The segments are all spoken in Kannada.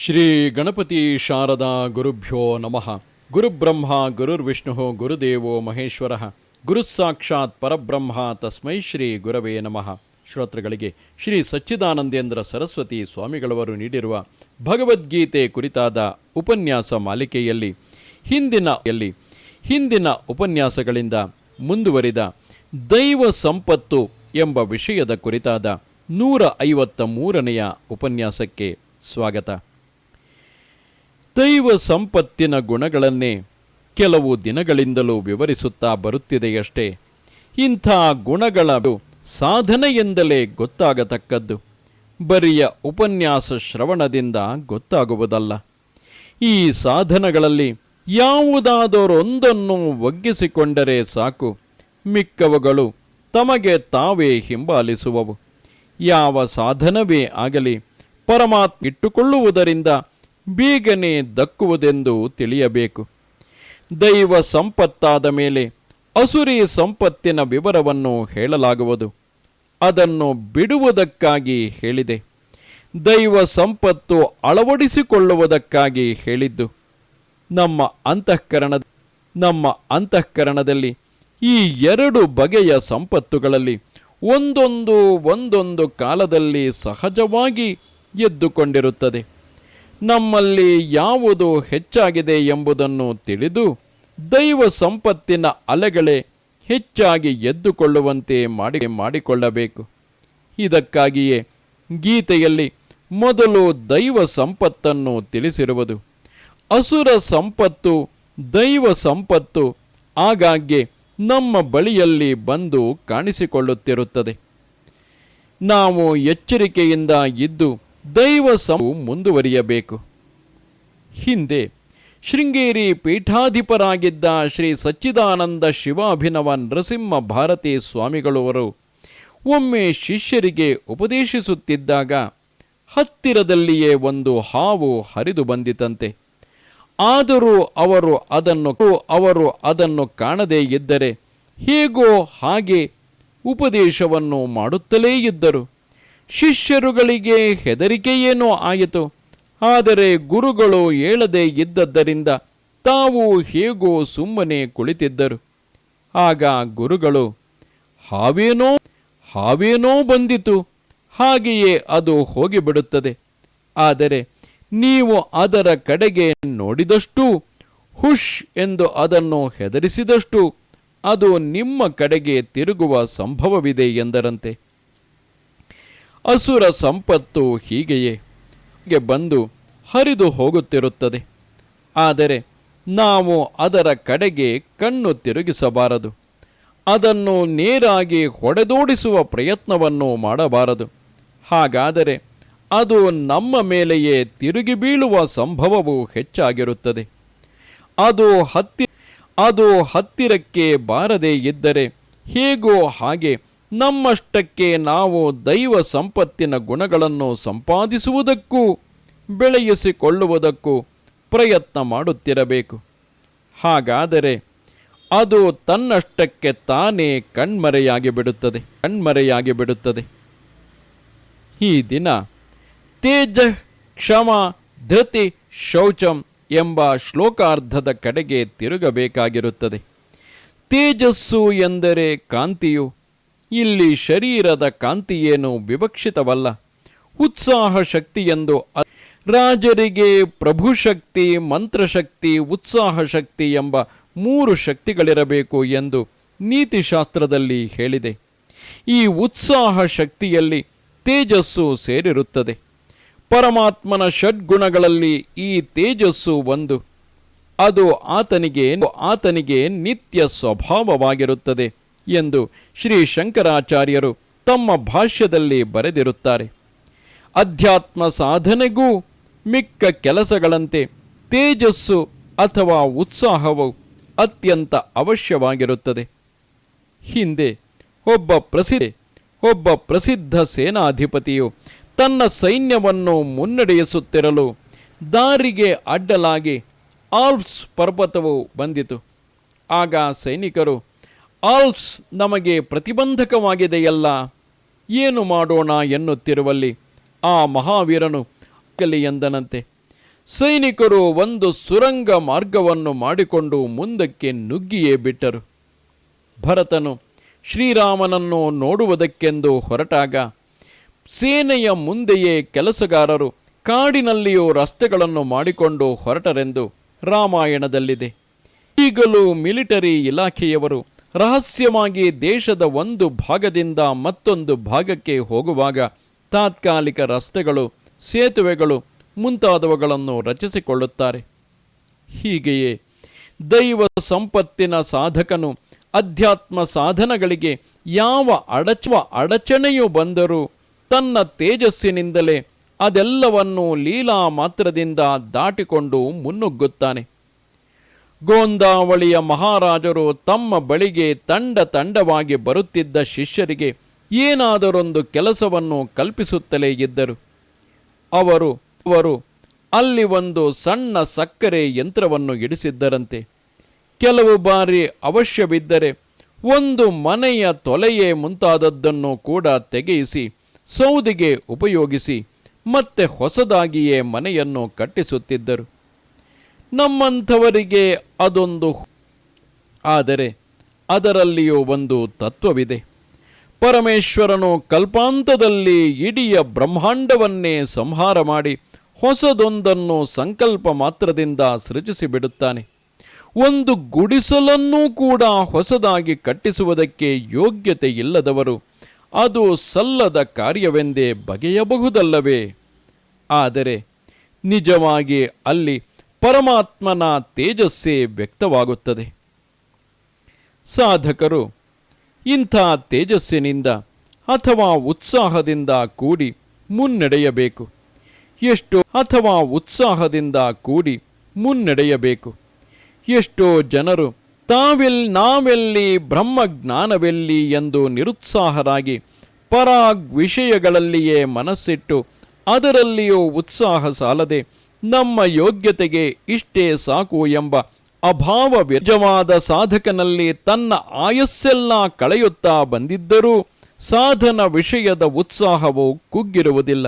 ಶ್ರೀ ಗಣಪತಿ ಶಾರದಾ ಗುರುಭ್ಯೋ ನಮಃ. ಗುರುಬ್ರಹ್ಮ, ಗುರುರ್ವಿಷ್ಣು, ಗುರುದೇವೋ ಮಹೇಶ್ವರ. ಗುರುಸಾಕ್ಷಾತ್ ಪರಬ್ರಹ್ಮ ತಸ್ಮೈ ಶ್ರೀ ಗುರವೇ ನಮಃ. ಶ್ರೋತೃಗಳಿಗೆ ಶ್ರೀ ಸಚ್ಚಿದಾನಂದೇಂದ್ರ ಸರಸ್ವತಿ ಸ್ವಾಮಿಗಳವರು ನೀಡಿರುವ ಭಗವದ್ಗೀತೆ ಕುರಿತಾದ ಉಪನ್ಯಾಸ ಮಾಲಿಕೆಯಲ್ಲಿ, ಹಿಂದಿನ ಎಲ್ಲಿ, ಹಿಂದಿನ ಉಪನ್ಯಾಸಗಳಿಂದ ಮುಂದುವರಿದ ದೈವ ಸಂಪತ್ತು ಎಂಬ ವಿಷಯದ ಕುರಿತಾದ ನೂರ ಐವತ್ತ ಮೂರನೆಯ ಉಪನ್ಯಾಸಕ್ಕೆ ಸ್ವಾಗತ. ದೈವ ಸಂಪತ್ತಿನ ಗುಣಗಳನ್ನೇ ಕೆಲವು ದಿನಗಳಿಂದಲೂ ವಿವರಿಸುತ್ತಾ ಬರುತ್ತಿದೆಯಷ್ಟೇ. ಇಂಥ ಗುಣಗಳ ಸಾಧನೆಯಿಂದಲೇ ಗೊತ್ತಾಗತಕ್ಕದ್ದು. ಬರಿಯ ಉಪನ್ಯಾಸ ಶ್ರವಣದಿಂದ ಗೊತ್ತಾಗುವುದಲ್ಲ. ಈ ಸಾಧನಗಳಲ್ಲಿ ಯಾವುದಾದರೊಂದನ್ನು ಒಗ್ಗಿಸಿಕೊಂಡರೆ ಸಾಕು. ಮಿಕ್ಕವುಗಳು ತಮಗೆ ತಾವೇ ಹಿಂಬಾಲಿಸುವವು. ಯಾವ ಸಾಧನವೇ ಆಗಲಿ, ಪರಮಾತ್ಮ ಇಟ್ಟುಕೊಳ್ಳುವುದರಿಂದ ಬೇಗನೆ ದಕ್ಕುವುದೆಂದು ತಿಳಿಯಬೇಕು. ದೈವ ಸಂಪತ್ತಾದ ಮೇಲೆ ಅಸುರಿ ಸಂಪತ್ತಿನ ವಿವರವನ್ನು ಹೇಳಲಾಗುವುದು. ಅದನ್ನು ಬಿಡುವುದಕ್ಕಾಗಿ ಹೇಳಿದೆ. ದೈವ ಸಂಪತ್ತು ಅಳವಡಿಸಿಕೊಳ್ಳುವುದಕ್ಕಾಗಿ ಹೇಳಿದ್ದು. ನಮ್ಮ ಅಂತಃಕರಣ ನಮ್ಮ ಅಂತಃಕರಣದಲ್ಲಿ ಈ ಎರಡು ಬಗೆಯ ಸಂಪತ್ತುಗಳಲ್ಲಿ ಒಂದೊಂದು ಒಂದೊಂದು ಕಾಲದಲ್ಲಿ ಸಹಜವಾಗಿ ಎದ್ದುಕೊಂಡಿರುತ್ತದೆ. ನಮ್ಮಲ್ಲಿ ಯಾವುದು ಹೆಚ್ಚಾಗಿದೆ ಎಂಬುದನ್ನು ತಿಳಿದು ದೈವ ಸಂಪತ್ತಿನ ಅಲೆಗಳೇ ಹೆಚ್ಚಾಗಿ ಎದ್ದುಕೊಳ್ಳುವಂತೆ ಮಾಡಿ ಮಾಡಿಕೊಳ್ಳಬೇಕು. ಇದಕ್ಕಾಗಿಯೇ ಗೀತೆಯಲ್ಲಿ ಮೊದಲು ದೈವ ಸಂಪತ್ತನ್ನು ತಿಳಿಸಿರುವುದು. ಅಸುರ ಸಂಪತ್ತು, ದೈವ ಸಂಪತ್ತು ಆಗಾಗ್ಗೆ ನಮ್ಮ ಬಳಿಯಲ್ಲಿ ಬಂದು ಕಾಣಿಸಿಕೊಳ್ಳುತ್ತಿರುತ್ತದೆ. ನಾವು ಎಚ್ಚರಿಕೆಯಿಂದ ಇದ್ದು ದೈವ ಸಂ ಮುಂದುವರಿಯಬೇಕು. ಹಿಂದೆ ಶೃಂಗೇರಿ ಪೀಠಾಧಿಪರಾಗಿದ್ದ ಶ್ರೀ ಸಚ್ಚಿದಾನಂದ ಶಿವಾಭಿನವ ನರಸಿಂಹ ಭಾರತಿ ಸ್ವಾಮಿಗಳವರು ಒಮ್ಮೆ ಶಿಷ್ಯರಿಗೆ ಉಪದೇಶಿಸುತ್ತಿದ್ದಾಗ ಹತ್ತಿರದಲ್ಲಿಯೇ ಒಂದು ಹಾವು ಹರಿದು ಬಂದಿತಂತೆ. ಆದರೂ ಅವರು ಅದನ್ನು ಅವರು ಅದನ್ನು ಕಾಣದೇ ಇದ್ದರೆ ಹೇಗೋ ಹಾಗೆ ಉಪದೇಶವನ್ನು ಮಾಡುತ್ತಲೇ ಇದ್ದರು. ಶಿಷ್ಯರುಗಳಿಗೆ ಹೆದರಿಕೆಯೇನೋ ಆಯಿತು. ಆದರೆ ಗುರುಗಳು ಹೇಳದೆ ಇದ್ದದ್ದರಿಂದ ತಾವು ಹೇಗೋ ಸುಮ್ಮನೆ ಕುಳಿತಿದ್ದರು. ಆಗ ಗುರುಗಳು, ಹಾವೇನೋ ಹಾವೇನೋ ಬಂದಿತು. ಹಾಗೆಯೇ ಅದು ಹೋಗಿಬಿಡುತ್ತದೆ. ಆದರೆ ನೀವು ಅದರ ಕಡೆಗೆ ನೋಡಿದಷ್ಟು, ಹುಷ್ ಎಂದು ಅದನ್ನು ಹೆದರಿಸಿದಷ್ಟು ಅದು ನಿಮ್ಮ ಕಡೆಗೆ ತಿರುಗುವ ಸಂಭವವಿದೆ ಎಂದರಂತೆ. ಅಸುರ ಸಂಪತ್ತು ಹೀಗೆಯೇ ಹೀಗೆ ಬಂದು ಹರಿದು ಹೋಗುತ್ತಿರುತ್ತದೆ. ಆದರೆ ನಾವು ಅದರ ಕಡೆಗೆ ಕಣ್ಣು ತಿರುಗಿಸಬಾರದು. ಅದನ್ನು ನೇರಾಗಿ ಹೊಡೆದೋಡಿಸುವ ಪ್ರಯತ್ನವನ್ನು ಮಾಡಬಾರದು. ಹಾಗಾದರೆ ಅದು ನಮ್ಮ ಮೇಲೆಯೇ ತಿರುಗಿ ಬೀಳುವ ಸಂಭವವು ಹೆಚ್ಚಾಗಿರುತ್ತದೆ. ಅದು ಹತ್ತಿ, ಅದು ಹತ್ತಿರಕ್ಕೆ ಬಾರದೇ ಇದ್ದರೆ ಹೇಗೋ ಹಾಗೆ ನಮ್ಮಷ್ಟಕ್ಕೆ ನಾವು ದೈವ ಸಂಪತ್ತಿನ ಗುಣಗಳನ್ನು ಸಂಪಾದಿಸುವುದಕ್ಕೂ, ಬೆಳೆಯಿಸಿಕೊಳ್ಳುವುದಕ್ಕೂ ಪ್ರಯತ್ನ ಮಾಡುತ್ತಿರಬೇಕು. ಹಾಗಾದರೆ ಅದು ತನ್ನಷ್ಟಕ್ಕೆ ತಾನೇ ಕಣ್ಮರೆಯಾಗಿ ಬಿಡುತ್ತದೆ ಕಣ್ಮರೆಯಾಗಿ ಬಿಡುತ್ತದೆ. ಈ ದಿನ ತೇಜ ಕ್ಷಮ ಧೃತಿ ಶೌಚಂ ಎಂಬ ಶ್ಲೋಕಾರ್ಧದ ಕಡೆಗೆ ತಿರುಗಬೇಕಾಗಿರುತ್ತದೆ. ತೇಜಸ್ಸು ಎಂದರೆ ಕಾಂತಿಯು ಇಲ್ಲಿ ಶರೀರದ ಕಾಂತಿಯೇನು ವಿವಕ್ಷಿತವಲ್ಲ. ಉತ್ಸಾಹ ಶಕ್ತಿ ಎಂದು ಅ- ರಾಜರಿಗೆ ಪ್ರಭುಶಕ್ತಿ ಮಂತ್ರಶಕ್ತಿ ಉತ್ಸಾಹ ಶಕ್ತಿ ಎಂಬ ಮೂರು ಶಕ್ತಿಗಳಿರಬೇಕು ಎಂದು ನೀತಿಶಾಸ್ತ್ರದಲ್ಲಿ ಹೇಳಿದೆ. ಈ ಉತ್ಸಾಹ ಶಕ್ತಿಯಲ್ಲಿ ತೇಜಸ್ಸು ಸೇರಿರುತ್ತದೆ. ಪರಮಾತ್ಮನ ಷಡ್ಗುಣಗಳಲ್ಲಿ ಈ ತೇಜಸ್ಸು ಒಂದು. ಅದು ಆತನಿಗೆ ಆತನಿಗೆ ನಿತ್ಯ ಸ್ವಭಾವವಾಗಿರುತ್ತದೆ. ಎಂದು ಶ್ರೀ ಶಂಕರಾಚಾರ್ಯರು ತಮ್ಮ ಭಾಷ್ಯದಲ್ಲಿ ಬರೆದಿರುತ್ತಾರೆ. ಅಧ್ಯಾತ್ಮ ಸಾಧನೆಗೂ ಮಿಕ್ಕ ಕೆಲಸಗಳಂತೆ ತೇಜಸ್ಸು ಅಥವಾ ಉತ್ಸಾಹವು ಅತ್ಯಂತ ಅವಶ್ಯವಾಗಿರುತ್ತದೆ. ಹಿಂದೆ ಒಬ್ಬ ಪ್ರಸಿದ್ಧ ಒಬ್ಬ ಪ್ರಸಿದ್ಧ ಸೇನಾಧಿಪತಿಯು ತನ್ನ ಸೈನ್ಯವನ್ನು ಮುನ್ನಡೆಯಿಸುತ್ತಿರಲು ದಾರಿಗೆ ಅಡ್ಡಲಾಗಿ ಆಲ್ಪ್ಸ್ ಪರ್ವತವು ಬಂದಿತು. ಆಗ ಸೈನಿಕರು ಆಲ್ಪ್ಸ್ ನಮಗೆ ಪ್ರತಿಬಂಧಕವಾಗಿದೆಯಲ್ಲ, ಏನು ಮಾಡೋಣ ಎನ್ನುತ್ತಿರುವಲ್ಲಿ ಆ ಮಹಾವೀರನು ಕಲಿ ಎಂದನಂತೆ. ಸೈನಿಕರು ಒಂದು ಸುರಂಗ ಮಾರ್ಗವನ್ನು ಮಾಡಿಕೊಂಡು ಮುಂದಕ್ಕೆ ನುಗ್ಗಿಯೇ ಬಿಟ್ಟರು. ಭರತನು ಶ್ರೀರಾಮನನ್ನು ನೋಡುವುದಕ್ಕೆಂದು ಹೊರಟಾಗ, ಸೇನೆಯ ಮುಂದೆಯೇ ಕೆಲಸಗಾರರು ಕಾಡಿನಲ್ಲಿಯೂ ರಸ್ತೆಗಳನ್ನು ಮಾಡಿಕೊಂಡು ಹೊರಟರೆಂದು ರಾಮಾಯಣದಲ್ಲಿದೆ. ಈಗಲೂ ಮಿಲಿಟರಿ ಇಲಾಖೆಯವರು ರಹಸ್ಯವಾಗಿ ದೇಶದ ಒಂದು ಭಾಗದಿಂದ ಮತ್ತೊಂದು ಭಾಗಕ್ಕೆ ಹೋಗುವಾಗ ತಾತ್ಕಾಲಿಕ ರಸ್ತೆಗಳು, ಸೇತುವೆಗಳು ಮುಂತಾದವುಗಳನ್ನು ರಚಿಸಿಕೊಳ್ಳುತ್ತಾರೆ. ಹೀಗೆಯೇ ದೈವ ಸಂಪತ್ತಿನ ಸಾಧಕನು ಅಧ್ಯಾತ್ಮ ಸಾಧನಗಳಿಗೆ ಯಾವ ಅಡಚುವ ಅಡಚಣೆಯು ಬಂದರೂ ತನ್ನ ತೇಜಸ್ಸಿನಿಂದಲೇ ಅದೆಲ್ಲವನ್ನು ಲೀಲಾ ಮಾತ್ರದಿಂದ ದಾಟಿಕೊಂಡು ಮುನ್ನುಗ್ಗುತ್ತಾನೆ. ಗೋಂದಾವಳಿಯ ಮಹಾರಾಜರು ತಮ್ಮ ಬಳಿಗೆ ತಂಡ ತಂಡವಾಗಿ ಬರುತ್ತಿದ್ದ ಶಿಷ್ಯರಿಗೆ ಏನಾದರೊಂದು ಕೆಲಸವನ್ನು ಕಲ್ಪಿಸುತ್ತಲೇ ಇದ್ದರು. ಅವರು ಅವರು, ಅಲ್ಲಿ ಒಂದು ಸಣ್ಣ ಸಕ್ಕರೆ ಯಂತ್ರವನ್ನು ಇಡಿಸಿದ್ದರಂತೆ. ಕೆಲವು ಬಾರಿ ಅವಶ್ಯವಿದ್ದರೆ ಒಂದು ಮನೆಯ ತೊಲೆಯೇ ಮುಂತಾದದ್ದನ್ನು ಕೂಡ ತೆಗೆಯಿಸಿ, ಸೌದಿಗೆ ಉಪಯೋಗಿಸಿ ಮತ್ತೆ ಹೊಸದಾಗಿಯೇ ಮನೆಯನ್ನು ಕಟ್ಟಿಸುತ್ತಿದ್ದರು. ನಮ್ಮಂಥವರಿಗೆ ಅದೊಂದು ಆದರೆ ಅದರಲ್ಲಿಯೂ ಒಂದು ತತ್ವವಿದೆ. ಪರಮೇಶ್ವರನು ಕಲ್ಪಾಂತದಲ್ಲಿ ಇಡಿಯ ಬ್ರಹ್ಮಾಂಡವನ್ನೇ ಸಂಹಾರ ಮಾಡಿ ಹೊಸದೊಂದನ್ನು ಸಂಕಲ್ಪ ಮಾತ್ರದಿಂದ ಸೃಜಿಸಿಬಿಡುತ್ತಾನೆ. ಒಂದು ಗುಡಿಸಲನ್ನೂ ಕೂಡ ಹೊಸದಾಗಿ ಕಟ್ಟಿಸುವುದಕ್ಕೆ ಯೋಗ್ಯತೆ ಇಲ್ಲದವರು ಅದು ಸಲ್ಲದ ಕಾರ್ಯವೆಂದೇ ಬಗೆಯಬಹುದಲ್ಲವೇ? ಆದರೆ ನಿಜವಾಗಿ ಅಲ್ಲಿ ಪರಮಾತ್ಮನ ತೇಜಸ್ಸೇ ವ್ಯಕ್ತವಾಗುತ್ತದೆ. ಸಾಧಕರು ಇಂಥ ತೇಜಸ್ಸಿನಿಂದ ಅಥವಾ ಉತ್ಸಾಹದಿಂದ ಕೂಡಿ ಮುನ್ನಡೆಯಬೇಕು. ಎಷ್ಟು ಅಥವಾ ಉತ್ಸಾಹದಿಂದ ಕೂಡಿ ಮುನ್ನಡೆಯಬೇಕು. ಎಷ್ಟೋ ಜನರು ತಾವೆಲ್ ನಾವೆಲ್ಲಿ ಬ್ರಹ್ಮಜ್ಞಾನವೆಲ್ಲಿ ಎಂದು ನಿರುತ್ಸಾಹರಾಗಿ ಪರಾಗ್ ವಿಷಯಗಳಲ್ಲಿಯೇ ಮನಸ್ಸಿಟ್ಟು ಅದರಲ್ಲಿಯೂ ಉತ್ಸಾಹ ಸಾಲದೆ ನಮ್ಮ ಯೋಗ್ಯತೆಗೆ ಇಷ್ಟೇ ಸಾಕು ಎಂಬ ಅಭಾವ ವ್ಯಜವಾದ ಸಾಧಕನಲ್ಲಿ ತನ್ನ ಆಯಸ್ಸೆಲ್ಲ ಕಳೆಯುತ್ತಾ ಬಂದಿದ್ದರೂ ಸಾಧನ ವಿಷಯದ ಉತ್ಸಾಹವು ಕುಗ್ಗಿರುವುದಿಲ್ಲ.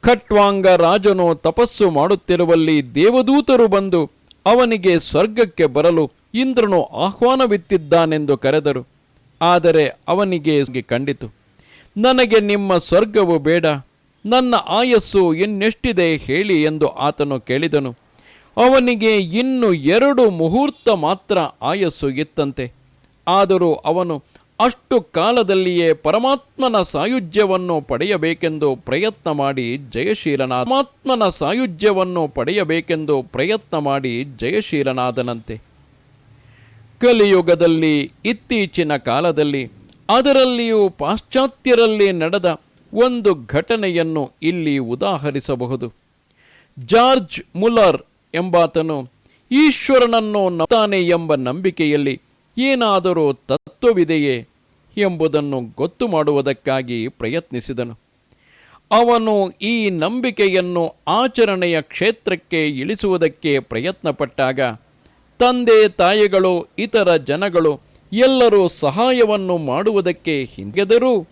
ಖಟ್ವಾಂಗ ರಾಜನು ತಪಸ್ಸು ಮಾಡುತ್ತಿರುವಲ್ಲಿ ದೇವದೂತರು ಬಂದು ಅವನಿಗೆ ಸ್ವರ್ಗಕ್ಕೆ ಬರಲು ಇಂದ್ರನು ಆಹ್ವಾನವಿತ್ತಿದ್ದಾನೆಂದು ಕರೆದರು. ಆದರೆ ಅವನಿಗೆ ಕಂಡಿತು, ನನಗೆ ನಿಮ್ಮ ಸ್ವರ್ಗವು ಬೇಡ ನನ್ನ ಆಯಸ್ಸು ಇನ್ನೆಷ್ಟಿದೆ ಹೇಳಿ ಎಂದು ಆತನು ಕೇಳಿದನು. ಅವನಿಗೆ ಇನ್ನು ಎರಡು ಮುಹೂರ್ತ ಮಾತ್ರ ಆಯಸ್ಸು ಇತ್ತಂತೆ. ಆದರೂ ಅವನು ಅಷ್ಟು ಕಾಲದಲ್ಲಿಯೇ ಪರಮಾತ್ಮನ ಸಾಯುಜ್ಯವನ್ನು ಪಡೆಯಬೇಕೆಂದು ಪ್ರಯತ್ನ ಮಾಡಿ ಜಯಶೀಲನಾದ ಪರಮಾತ್ಮನ ಸಾಯುಜ್ಯವನ್ನು ಪಡೆಯಬೇಕೆಂದು ಪ್ರಯತ್ನ ಮಾಡಿ ಜಯಶೀಲನಾದನಂತೆ. ಕಲಿಯುಗದಲ್ಲಿ ಇತ್ತೀಚಿನ ಕಾಲದಲ್ಲಿ ಅದರಲ್ಲಿಯೂ ಪಾಶ್ಚಾತ್ಯರಲ್ಲಿ ನಡೆದ ಒಂದು ಘಟನೆಯನ್ನು ಇಲ್ಲಿ ಉದಾಹರಿಸಬಹುದು. ಜಾರ್ಜ್ ಮುಲರ್ ಎಂಬಾತನು ಈಶ್ವರನನ್ನು ನಂಬುತ್ತಾನೆ ಎಂಬ ನಂಬಿಕೆಯಲ್ಲಿ ಏನಾದರೂ ತತ್ವವಿದೆಯೇ ಎಂಬುದನ್ನು ಗೊತ್ತು ಮಾಡುವುದಕ್ಕಾಗಿ ಪ್ರಯತ್ನಿಸಿದನು. ಅವನು ಈ ನಂಬಿಕೆಯನ್ನು ಆಚರಣೆಯ ಕ್ಷೇತ್ರಕ್ಕೆ ಇಳಿಸುವುದಕ್ಕೆ ಪ್ರಯತ್ನಪಟ್ಟಾಗ ತಂದೆ ತಾಯಿಗಳು ಇತರ ಜನಗಳು ಎಲ್ಲರೂ ಸಹಾಯವನ್ನು ಮಾಡುವುದಕ್ಕೆ ಹಿಂಗೆದರೂ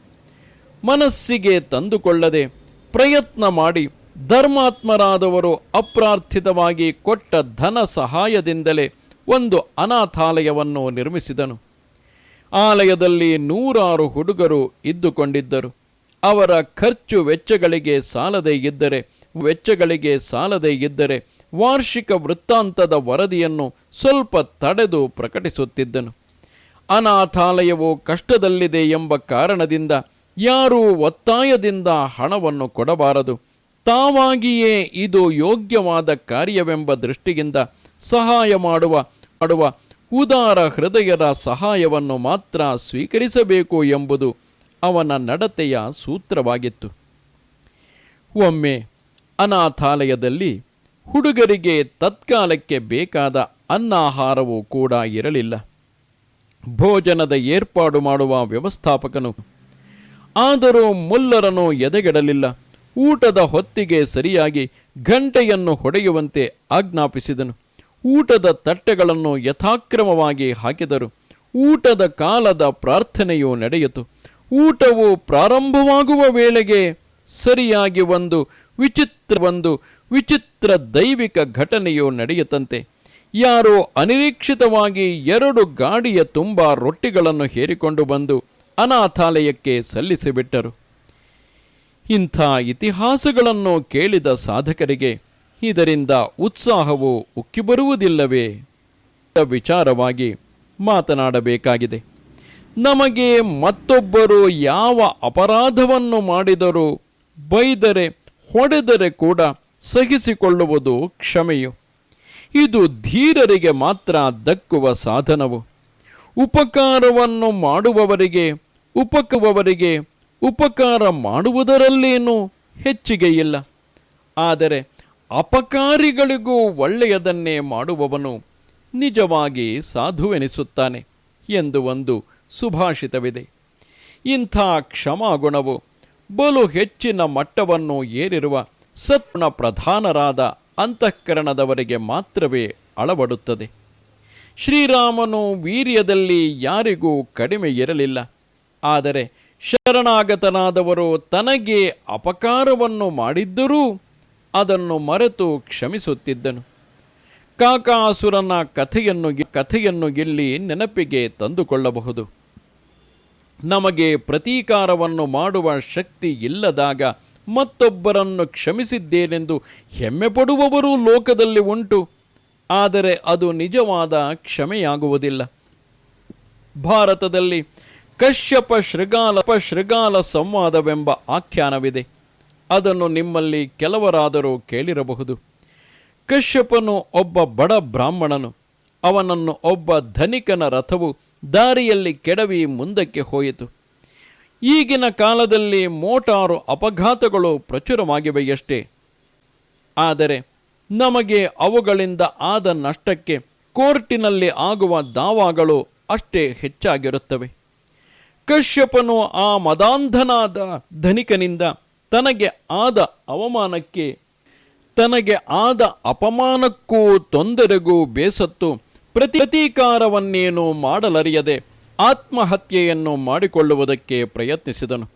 ಮನಸ್ಸಿಗೆ ತಂದುಕೊಳ್ಳದೆ ಪ್ರಯತ್ನ ಮಾಡಿ ಧರ್ಮಾತ್ಮರಾದವರು ಅಪ್ರಾರ್ಥಿತವಾಗಿ ಕೊಟ್ಟ ಧನ ಸಹಾಯದಿಂದಲೇ ಒಂದು ಅನಾಥಾಲಯವನ್ನು ನಿರ್ಮಿಸಿದನು. ಆಲಯದಲ್ಲಿ ನೂರಾರು ಹುಡುಗರು ಇದ್ದುಕೊಂಡಿದ್ದರು. ಅವರ ಖರ್ಚು ವೆಚ್ಚಗಳಿಗೆ ಸಾಲದೇ ಇದ್ದರೆ, ವೆಚ್ಚಗಳಿಗೆ ಸಾಲದೇ ಇದ್ದರೆ ವಾರ್ಷಿಕ ವೃತ್ತಾಂತದ ವರದಿಯನ್ನು ಸ್ವಲ್ಪ ತಡೆದು ಪ್ರಕಟಿಸುತ್ತಿದ್ದನು. ಅನಾಥಾಲಯವು ಕಷ್ಟದಲ್ಲಿದೆ ಎಂಬ ಕಾರಣದಿಂದ ಯಾರೂ ಒತ್ತಾಯದಿಂದ ಹಣವನ್ನು ಕೊಡಬಾರದು. ತಾವಾಗಿಯೇ ಇದು ಯೋಗ್ಯವಾದ ಕಾರ್ಯವೆಂಬ ದೃಷ್ಟಿಯಿಂದ ಸಹಾಯ ಮಾಡುವ ಮಾಡುವ ಉದಾರ ಹೃದಯದ ಸಹಾಯವನ್ನು ಮಾತ್ರ ಸ್ವೀಕರಿಸಬೇಕು ಎಂಬುದು ಅವನ ನಡತೆಯ ಸೂತ್ರವಾಗಿತ್ತು. ಒಮ್ಮೆ ಅನಾಥಾಲಯದಲ್ಲಿ ಹುಡುಗರಿಗೆ ತತ್ಕಾಲಕ್ಕೆ ಬೇಕಾದ ಅನ್ನಾಹಾರವೂ ಕೂಡ ಇರಲಿಲ್ಲ. ಭೋಜನದ ಏರ್ಪಾಡು ಮಾಡುವ ವ್ಯವಸ್ಥಾಪಕನು ಆದರೂ ಮುಲ್ಲರನು ಎದೆಗೆಡಲಿಲ್ಲ. ಊಟದ ಹೊತ್ತಿಗೆ ಸರಿಯಾಗಿ ಘಂಟೆಯನ್ನು ಹೊಡೆಯುವಂತೆ ಆಜ್ಞಾಪಿಸಿದನು. ಊಟದ ತಟ್ಟೆಗಳನ್ನು ಯಥಾಕ್ರಮವಾಗಿ ಹಾಕಿದರು. ಊಟದ ಕಾಲದ ಪ್ರಾರ್ಥನೆಯು ನಡೆಯಿತು. ಊಟವು ಪ್ರಾರಂಭವಾಗುವ ವೇಳೆಗೆ ಸರಿಯಾಗಿ ಒಂದು ವಿಚಿತ್ರ ಒಂದು ವಿಚಿತ್ರ ದೈವಿಕ ಘಟನೆಯು ನಡೆಯುತ್ತಂತೆ. ಯಾರೋ ಅನಿರೀಕ್ಷಿತವಾಗಿ ಎರಡು ಗಾಡಿಯ ತುಂಬ ರೊಟ್ಟಿಗಳನ್ನು ಹೇರಿಕೊಂಡು ಬಂದು ಅನಾಥಾಲಯಕ್ಕೆ ಸಲ್ಲಿಸಿಬಿಟ್ಟರು. ಇಂಥ ಇತಿಹಾಸಗಳನ್ನು ಕೇಳಿದ ಸಾಧಕರಿಗೆ ಇದರಿಂದ ಉತ್ಸಾಹವು ಉಕ್ಕಿಬರುವುದಿಲ್ಲವೇ ವಿಚಾರವಾಗಿ ಮಾತನಾಡಬೇಕಾಗಿದೆ. ನಮಗೆ ಮತ್ತೊಬ್ಬರು ಯಾವ ಅಪರಾಧವನ್ನು ಮಾಡಿದರೂ ಬೈದರೆ ಹೊಡೆದರೆ ಕೂಡ ಸಹಿಸಿಕೊಳ್ಳುವುದು ಕ್ಷಮೆಯು. ಇದು ಧೀರರಿಗೆ ಮಾತ್ರ ದಕ್ಕುವ ಸಾಧನವು. ಉಪಕಾರವನ್ನು ಮಾಡುವವರಿಗೆ ಉಪಕವರಿಗೆ ಉಪಕಾರ ಮಾಡುವುದರಲ್ಲೇನೂ ಹೆಚ್ಚಿಗೆ ಇಲ್ಲ. ಆದರೆ ಅಪಕಾರಿಗಳಿಗೂ ಒಳ್ಳೆಯದನ್ನೇ ಮಾಡುವವನು ನಿಜವಾಗಿ ಸಾಧುವೆನಿಸುತ್ತಾನೆ ಎಂದು ಒಂದು ಸುಭಾಷಿತವಿದೆ. ಇಂಥ ಕ್ಷಮಾಗುಣವು ಬಲು ಹೆಚ್ಚಿನ ಮಟ್ಟವನ್ನು ಏರಿರುವ ಸತ್ಗುಣ ಪ್ರಧಾನರಾದ ಅಂತಃಕರಣದವರಿಗೆ ಮಾತ್ರವೇ ಅಳವಡುತ್ತದೆ. ಶ್ರೀರಾಮನು ವೀರ್ಯದಲ್ಲಿ ಯಾರಿಗೂ ಕಡಿಮೆ ಇರಲಿಲ್ಲ ಆದರೆ ಶರಣಾಗತನಾದವರು ತನಗೆ ಅಪಕಾರವನ್ನು ಮಾಡಿದ್ದರೂ ಅದನ್ನು ಮರೆತು ಕ್ಷಮಿಸುತ್ತಿದ್ದನು. ಕಾಕಾಸುರನ ಕಥೆಯನ್ನು ಕಥೆಯನ್ನು ಇಲ್ಲಿ ನೆನಪಿಗೆ ತಂದುಕೊಳ್ಳಬಹುದು. ನಮಗೆ ಪ್ರತೀಕಾರವನ್ನು ಮಾಡುವ ಶಕ್ತಿ ಇಲ್ಲದಾಗ ಮತ್ತೊಬ್ಬರನ್ನು ಕ್ಷಮಿಸಿದ್ದೇನೆಂದು ಹೆಮ್ಮೆ ಪಡುವವರೂ ಲೋಕದಲ್ಲಿ ಉಂಟು. ಆದರೆ ಅದು ನಿಜವಾದ ಕ್ಷಮೆಯಾಗುವುದಿಲ್ಲ. ಭಾರತದಲ್ಲಿ ಕಶ್ಯಪ ಶೃಗಾಲ ಶೃಗಾಲ ಸಂವಾದವೆಂಬ ಆಖ್ಯಾನವಿದೆ. ಅದನ್ನು ನಿಮ್ಮಲ್ಲಿ ಕೆಲವರಾದರೂ ಕೇಳಿರಬಹುದು. ಕಶ್ಯಪನು ಒಬ್ಬ ಬಡ ಬ್ರಾಹ್ಮಣನು. ಅವನನ್ನು ಒಬ್ಬ ಧನಿಕನ ರಥವು ದಾರಿಯಲ್ಲಿ ಕೆಡವಿ ಮುಂದಕ್ಕೆ ಹೋಯಿತು. ಈಗಿನ ಕಾಲದಲ್ಲಿ ಮೋಟಾರು ಅಪಘಾತಗಳು ಪ್ರಚುರವಾಗಿವೆಯಷ್ಟೇ. ಆದರೆ ನಮಗೆ ಅವುಗಳಿಂದ ಆದ ನಷ್ಟಕ್ಕೆ ಕೋರ್ಟಿನಲ್ಲಿ ಆಗುವ ದಾವಾಗಳು ಅಷ್ಟೇ ಹೆಚ್ಚಾಗಿರುತ್ತವೆ. ಕಶ್ಯಪನು ಆ ಮದಾಂಧನಾದ ಧನಿಕನಿಂದ ತನಗೆ ಆದ ಅವಮಾನಕ್ಕೆ, ತನಗೆ ಆದ ಅಪಮಾನಕ್ಕೂ ತೊಂದರೆಗೂ ಬೇಸತ್ತು ಪ್ರತೀಕಾರವನ್ನೇನು ಮಾಡಲರಿಯದೆ ಆತ್ಮಹತ್ಯೆಯನ್ನು ಮಾಡಿಕೊಳ್ಳುವುದಕ್ಕೆ ಪ್ರಯತ್ನಿಸಿದನು.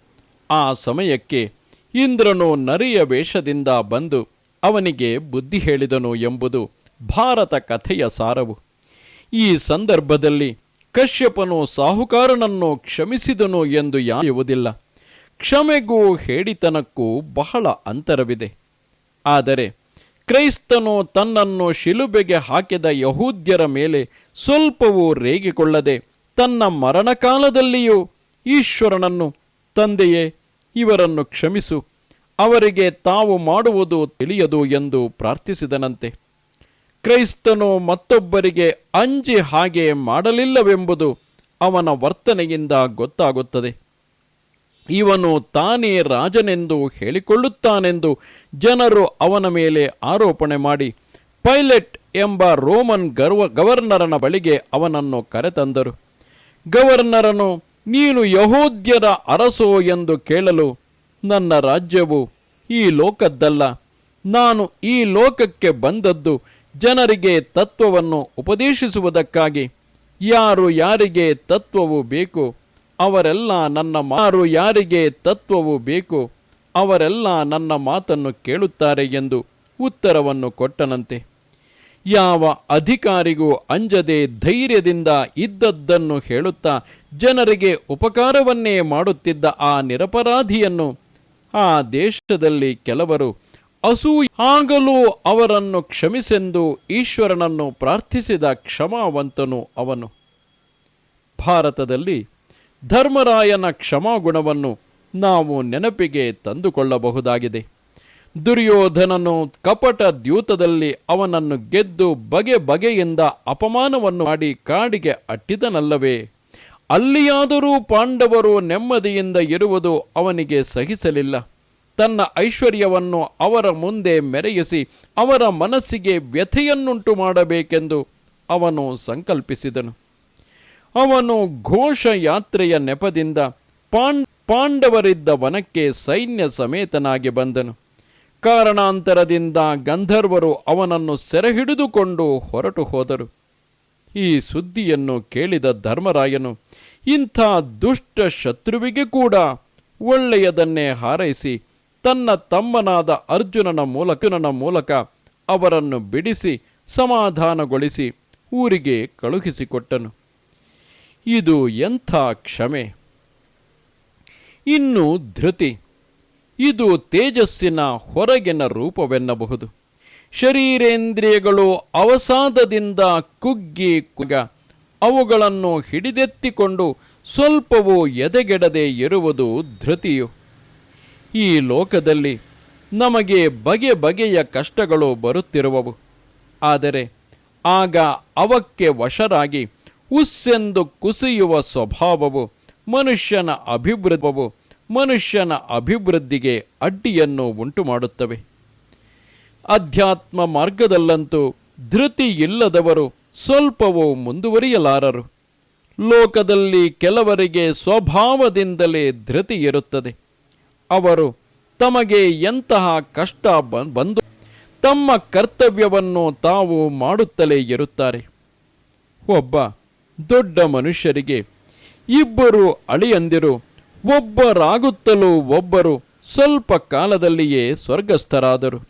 ಆ ಸಮಯಕ್ಕೆ ಇಂದ್ರನು ನರಿಯ ವೇಷದಿಂದ ಬಂದು ಅವನಿಗೆ ಬುದ್ಧಿ ಹೇಳಿದನು ಎಂಬುದು ಭಾರತ ಕಥೆಯ ಸಾರವು. ಈ ಸಂದರ್ಭದಲ್ಲಿ ಕಶ್ಯಪನು ಸಾಹುಕಾರನನ್ನು ಕ್ಷಮಿಸಿದನು ಎಂದು ಯಾಯುವುದಿಲ್ಲ. ಕ್ಷಮೆಗೂ ಹೇಡಿತನಕ್ಕೂ ಬಹಳ ಅಂತರವಿದೆ. ಆದರೆ ಕ್ರೈಸ್ತನು ತನ್ನನ್ನು ಶಿಲುಬೆಗೆ ಹಾಕಿದ ಯಹೂದ್ಯರ ಮೇಲೆ ಸ್ವಲ್ಪವೂ ರೇಗಿಕೊಳ್ಳದೆ ತನ್ನ ಮರಣಕಾಲದಲ್ಲಿಯೂ ಈಶ್ವರನನ್ನು, ತಂದೆಯೇ, ಇವರನ್ನು ಕ್ಷಮಿಸು, ಅವರಿಗೆ ತಾವು ಮಾಡುವುದು ತಿಳಿಯದು ಎಂದು ಪ್ರಾರ್ಥಿಸಿದನಂತೆ. ಕ್ರೈಸ್ತನು ಮತ್ತೊಬ್ಬರಿಗೆ ಅಂಜಿ ಹಾಗೆ ಮಾಡಲಿಲ್ಲವೆಂಬುದು ಅವನ ವರ್ತನೆಯಿಂದ ಗೊತ್ತಾಗುತ್ತದೆ. ಇವನು ತಾನೇ ರಾಜನೆಂದು ಹೇಳಿಕೊಳ್ಳುತ್ತಾನೆಂದು ಜನರು ಅವನ ಮೇಲೆ ಆರೋಪಣೆ ಮಾಡಿ ಪೈಲಟ್ ಎಂಬ ರೋಮನ್ ಗರ್ವ ಗವರ್ನರನ ಬಳಿಗೆ ಅವನನ್ನು ಕರೆತಂದರು. ಗವರ್ನರನು, ನೀನು ಯಹೋದ್ಯರ ಅರಸೋ ಎಂದು ಕೇಳಲು ನನ್ನ ರಾಜ್ಯವು ಈ ಲೋಕದ್ದಲ್ಲ. ನಾನು ಈ ಲೋಕಕ್ಕೆ ಬಂದದ್ದು ಜನರಿಗೆ ತತ್ವವನ್ನು ಉಪದೇಶಿಸುವುದಕ್ಕಾಗಿ. ಯಾರು ಯಾರಿಗೆ ತತ್ವವು ಬೇಕು, ಅವರೆಲ್ಲ ನನ್ನ ಮಾರು ಯಾರಿಗೆ ತತ್ವವು ಬೇಕು, ಅವರೆಲ್ಲ ನನ್ನ ಮಾತನ್ನು ಕೇಳುತ್ತಾರೆ ಎಂದು ಉತ್ತರವನ್ನು ಕೊಟ್ಟನಂತೆ. ಯಾವ ಅಧಿಕಾರಿಗೂ ಅಂಜದೆ ಧೈರ್ಯದಿಂದ ಇದ್ದದ್ದನ್ನು ಹೇಳುತ್ತಾ ಜನರಿಗೆ ಉಪಕಾರವನ್ನೇ ಮಾಡುತ್ತಿದ್ದ ಆ ನಿರಪರಾಧಿಯನ್ನು ಆ ದೇಶದಲ್ಲಿ ಕೆಲವರು ಅಸೂಯೆ ಆಗಲೂ ಅವರನ್ನು ಕ್ಷಮಿಸೆಂದು ಈಶ್ವರನನ್ನು ಪ್ರಾರ್ಥಿಸಿದ ಕ್ಷಮಾವಂತನು ಅವನು. ಭಾರತದಲ್ಲಿ ಧರ್ಮರಾಯನ ಕ್ಷಮಾಗುಣವನ್ನು ನಾವು ನೆನಪಿಗೆ ತಂದುಕೊಳ್ಳಬಹುದಾಗಿದೆ. ದುರ್ಯೋಧನನು ಕಪಟ ದ್ಯೂತದಲ್ಲಿ ಅವನನ್ನು ಗೆದ್ದು ಬಗೆ ಬಗೆಯಿಂದ ಅಪಮಾನವನ್ನು ಮಾಡಿ ಕಾಡಿಗೆ ಅಟ್ಟಿದನಲ್ಲವೇ? ಅಲ್ಲಿಯಾದರೂ ಪಾಂಡವರು ನೆಮ್ಮದಿಯಿಂದ ಇರುವುದು ಅವನಿಗೆ ಸಹಿಸಲಿಲ್ಲ. ತನ್ನ ಐಶ್ವರ್ಯವನ್ನು ಅವರ ಮುಂದೆ ಮೆರೆಯಿಸಿ ಅವರ ಮನಸ್ಸಿಗೆ ವ್ಯಥೆಯನ್ನುಂಟು ಮಾಡಬೇಕೆಂದು ಅವನು ಸಂಕಲ್ಪಿಸಿದನು. ಅವನು ಘೋಷ ಯಾತ್ರೆಯ ನೆಪದಿಂದ ಪಾಂಡ್, ಪಾಂಡವರಿದ್ದ ವನಕ್ಕೆ ಸೈನ್ಯ ಸಮೇತನಾಗಿ ಬಂದನು. ಕಾರಣಾಂತರದಿಂದ ಗಂಧರ್ವರು ಅವನನ್ನು ಸೆರೆಹಿಡಿದುಕೊಂಡು ಹೊರಟು ಹೋದರು. ಈ ಸುದ್ದಿಯನ್ನು ಕೇಳಿದ ಧರ್ಮರಾಯನು, ಇಂಥ ದುಷ್ಟ ಶತ್ರುವಿಗೆ ಕೂಡ ಒಳ್ಳೆಯದನ್ನೇ ಹಾರೈಸಿ ತನ್ನ ತಮ್ಮನಾದ ಅರ್ಜುನನ ಮೂಲಕನ ಮೂಲಕ ಅವರನ್ನು ಬಿಡಿಸಿ ಸಮಾಧಾನಗೊಳಿಸಿ ಊರಿಗೆ ಕಳುಹಿಸಿಕೊಟ್ಟನು. ಇದು ಎಂಥ ಕ್ಷಮೆ. ಇನ್ನು ಧೃತಿ. ಇದು ತೇಜಸ್ಸಿನ ಹೊರಗಿನ ರೂಪವೆನ್ನಬಹುದು. ಶರೀರೇಂದ್ರಿಯಗಳು ಅವಸಾದದಿಂದ ಕುಗ್ಗಿ ಕುಗ ಅವುಗಳನ್ನು ಹಿಡಿದೆತ್ತಿಕೊಂಡು ಸ್ವಲ್ಪವೂ ಎದೆಗೆಡದೆ ಇರುವುದು ಧೃತಿಯು. ಈ ಲೋಕದಲ್ಲಿ ನಮಗೆ ಬಗೆ ಬಗೆಯ ಕಷ್ಟಗಳು ಬರುತ್ತಿರುವವು. ಆದರೆ ಆಗ ಅವಕ್ಕೆ ವಶರಾಗಿ ಉಸ್ಸೆಂದು ಕುಸಿಯುವ ಸ್ವಭಾವವು, ಮನುಷ್ಯನ ಅಭಿವೃದ್ಧವು, ಮನುಷ್ಯನ ಅಭಿವೃದ್ಧಿಗೆ ಅಡ್ಡಿಯನ್ನು ಉಂಟು ಮಾಡುತ್ತವೆ ಅಧ್ಯಾತ್ಮ ಮಾರ್ಗದಲ್ಲಂತೂ ಧೃತಿ ಇಲ್ಲದವರು ಸ್ವಲ್ಪವೂ ಮುಂದುವರಿಯಲಾರರು. ಲೋಕದಲ್ಲಿ ಕೆಲವರಿಗೆ ಸ್ವಭಾವದಿಂದಲೇ ಧೃತಿ ಇರುತ್ತದೆ. ಅವರು ತಮಗೆ ಎಂತಹ ಕಷ್ಟ ಬಂದು ತಮ್ಮ ಕರ್ತವ್ಯವನ್ನು ತಾವು ಮಾಡುತ್ತಲೇ ಇರುತ್ತಾರೆ. ಒಬ್ಬ ದೊಡ್ಡ ಮನುಷ್ಯರಿಗೆ ಇಬ್ಬರು ಅಳಿಯಂದಿರು, ಒಬ್ಬರಾಗುತ್ತಲೂ ಒಬ್ಬರು ಸ್ವಲ್ಪ ಕಾಲದಲ್ಲಿಯೇ ಸ್ವರ್ಗಸ್ಥರಾದರು.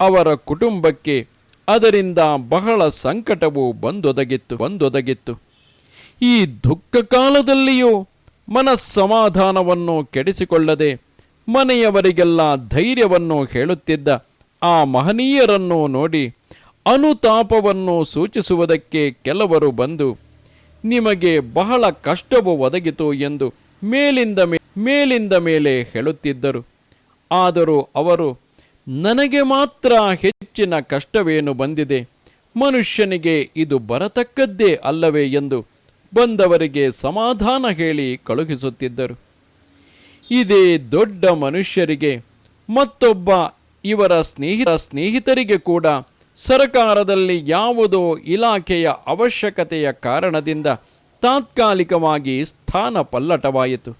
ಅವರ ಕುಟುಂಬಕ್ಕೆ ಅದರಿಂದ ಬಹಳ ಸಂಕಟವು ಬಂದೊದಗಿತ್ತು ಬಂದೊದಗಿತ್ತು. ಈ ದುಃಖ ಕಾಲದಲ್ಲಿಯೂ ಮನಸ್ಸಮಾಧಾನವನ್ನು ಕೆಡಿಸಿಕೊಳ್ಳದೆ ಮನೆಯವರಿಗೆಲ್ಲ ಧೈರ್ಯವನ್ನು ಹೇಳುತ್ತಿದ್ದ ಆ ಮಹನೀಯರನ್ನು ನೋಡಿ ಅನುತಾಪವನ್ನು ಸೂಚಿಸುವುದಕ್ಕೆ ಕೆಲವರು ಬಂದು, ನಿಮಗೆ ಬಹಳ ಕಷ್ಟವು ಒದಗಿತು ಎಂದು ಮೇಲಿಂದ ಮೇ, ಮೇಲಿಂದ ಮೇಲೆ ಹೇಳುತ್ತಿದ್ದರು. ಆದರೂ ಅವರು, ನನಗೆ ಮಾತ್ರ ಹೆಚ್ಚಿನ ಕಷ್ಟವೇನು ಬಂದಿದೆ? ಮನುಷ್ಯನಿಗೆ ಇದು ಬರತಕ್ಕದ್ದೇ ಅಲ್ಲವೇ? ಎಂದು ಬಂದವರಿಗೆ ಸಮಾಧಾನ ಹೇಳಿ ಕಳುಹಿಸುತ್ತಿದ್ದರು. ಇದೇ ದೊಡ್ಡ ಮನುಷ್ಯರಿಗೆ, ಮತ್ತೊಬ್ಬ ಇವರ ಸ್ನೇಹಿತ ಸ್ನೇಹಿತರಿಗೆ ಕೂಡ ಸರಕಾರದಲ್ಲಿ ಯಾವುದೋ ಇಲಾಖೆಯ ಅವಶ್ಯಕತೆಯ ಕಾರಣದಿಂದ ತಾತ್ಕಾಲಿಕವಾಗಿ ಸ್ಥಾನ ಪಲ್ಲಟವಾಯಿತು.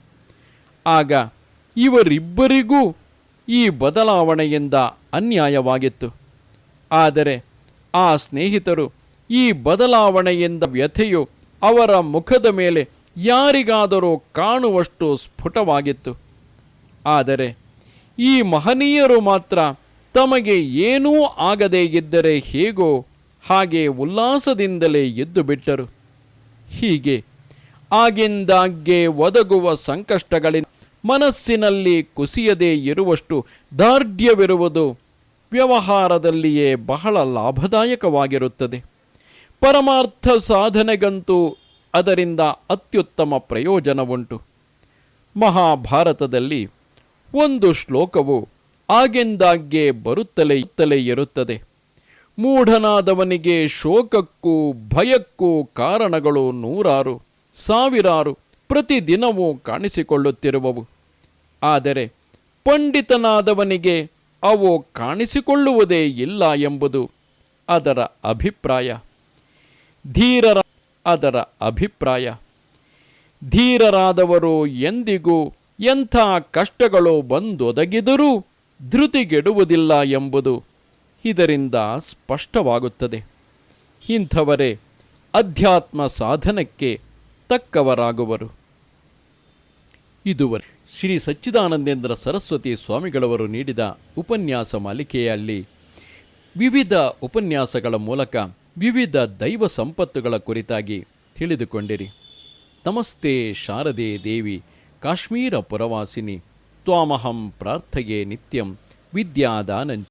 ಆಗ ಇವರಿಬ್ಬರಿಗೂ ಈ ಬದಲಾವಣೆಯಿಂದ ಅನ್ಯಾಯವಾಗಿತ್ತು. ಆದರೆ ಆ ಸ್ನೇಹಿತರು ಈ ಬದಲಾವಣೆಯಿಂದ ವ್ಯಥೆಯು ಅವರ ಮುಖದ ಮೇಲೆ ಯಾರಿಗಾದರೂ ಕಾಣುವಷ್ಟು ಸ್ಫುಟವಾಗಿತ್ತು. ಆದರೆ ಈ ಮಹನೀಯರು ಮಾತ್ರ ತಮಗೆ ಏನೂ ಆಗದೇ ಇದ್ದರೆ ಹೇಗೋ ಹಾಗೆ ಉಲ್ಲಾಸದಿಂದಲೇ ಎದ್ದು ಬಿಟ್ಟರು ಹೀಗೆ ಆಗಿಂದಾಗ್ಗೆ ಒದಗುವ ಸಂಕಷ್ಟಗಳಿಂದ ಮನಸ್ಸಿನಲ್ಲಿ ಕುಸಿಯದೇ ಇರುವಷ್ಟು ದಾರ್ಢ್ಯವಿರುವುದು ವ್ಯವಹಾರದಲ್ಲಿಯೇ ಬಹಳ ಲಾಭದಾಯಕವಾಗಿರುತ್ತದೆ. ಪರಮಾರ್ಥ ಸಾಧನೆಗಂತೂ ಅದರಿಂದ ಅತ್ಯುತ್ತಮ ಪ್ರಯೋಜನವುಂಟು. ಮಹಾಭಾರತದಲ್ಲಿ ಒಂದು ಶ್ಲೋಕವು ಆಗಿಂದಾಗ್ಗೆ ಬರುತ್ತಲೇ ಇತ್ತಲೇ ಇರುತ್ತದೆ. ಮೂಢನಾದವನಿಗೆ ಶೋಕಕ್ಕೂ ಭಯಕ್ಕೂ ಕಾರಣಗಳು ನೂರಾರು, ಸಾವಿರಾರು ಪ್ರತಿದಿನವೂ ಕಾಣಿಸಿಕೊಳ್ಳುತ್ತಿರುವವು. ಆದರೆ ಪಂಡಿತನಾದವನಿಗೆ ಅವು ಕಾಣಿಸಿಕೊಳ್ಳುವುದೇ ಇಲ್ಲ ಎಂಬುದು ಅದರ ಅಭಿಪ್ರಾಯ. ಧೀರರ ಅದರ ಅಭಿಪ್ರಾಯ. ಧೀರರಾದವರು ಎಂದಿಗೂ ಎಂಥ ಕಷ್ಟಗಳು ಬಂದೊದಗಿದರೂ ಧೃತಿಗೆಡುವುದಿಲ್ಲ ಎಂಬುದು ಇದರಿಂದ ಸ್ಪಷ್ಟವಾಗುತ್ತದೆ. ಇಂಥವರೇ ಅಧ್ಯಾತ್ಮ ಸಾಧನಕ್ಕೆ ತಕ್ಕವರಾಗುವರು. ಇದುವರೆ ಶ್ರೀ ಸಚ್ಚಿದಾನಂದೇಂದ್ರ ಸರಸ್ವತಿ ಸ್ವಾಮಿಗಳವರು ನೀಡಿದ ಉಪನ್ಯಾಸ ಮಾಲಿಕೆಯಲ್ಲಿ ವಿವಿಧ ಉಪನ್ಯಾಸಗಳ ಮೂಲಕ ವಿವಿಧ ದೈವ ಸಂಪತ್ತುಗಳ ಕುರಿತಾಗಿ ತಿಳಿದುಕೊಂಡಿರಿ. ನಮಸ್ತೆ ಶಾರದೆ ದೇವಿ. ಕಾಶ್ಮೀರ ಪುರವಾಸಿನಿ ತ್ವಾಮಹಂ ಪ್ರಾರ್ಥಯೇ ನಿತ್ಯಂ ವಿದ್ಯಾದಾನಂಚ